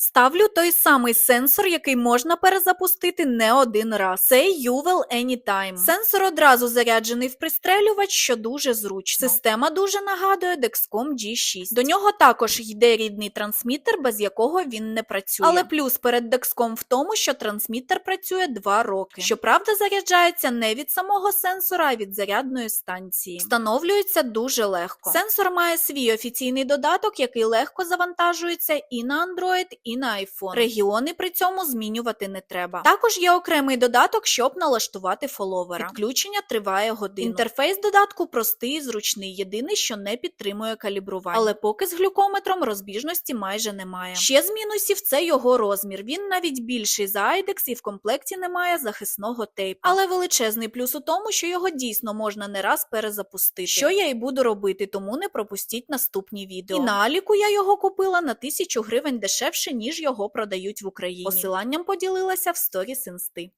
Ставлю той самий сенсор, який можна перезапустити не один раз. Це Uvel Anytime. Сенсор одразу заряджений в пристрелювач, що дуже зручно. Система дуже нагадує Dexcom G6. До нього також йде рідний трансмітер, без якого він не працює. Але плюс перед Dexcom в тому, що трансмітер працює 2 роки. Щоправда, заряджається не від самого сенсора, а від зарядної станції. Встановлюється дуже легко. Сенсор має свій офіційний додаток, який легко завантажується і на Android, і на iPhone. Регіони при цьому змінювати не треба. Також є окремий додаток, щоб налаштувати фоловера. Підключення триває годину. Інтерфейс додатку простий і зручний. Єдине, що не підтримує калібрування. Але поки з глюкометром розбіжності майже немає. Ще з мінусів це його розмір. Він навіть більший за IDEX і в комплекті немає захисного тейпу. Але величезний плюс у тому, що його дійсно можна не раз перезапустити. Що я і буду робити, тому не пропустіть наступні відео. І на Аліку я його купила на тисячу гривень дешевше, ніж його продають в Україні. Посиланням поділилася в сторіс інсти.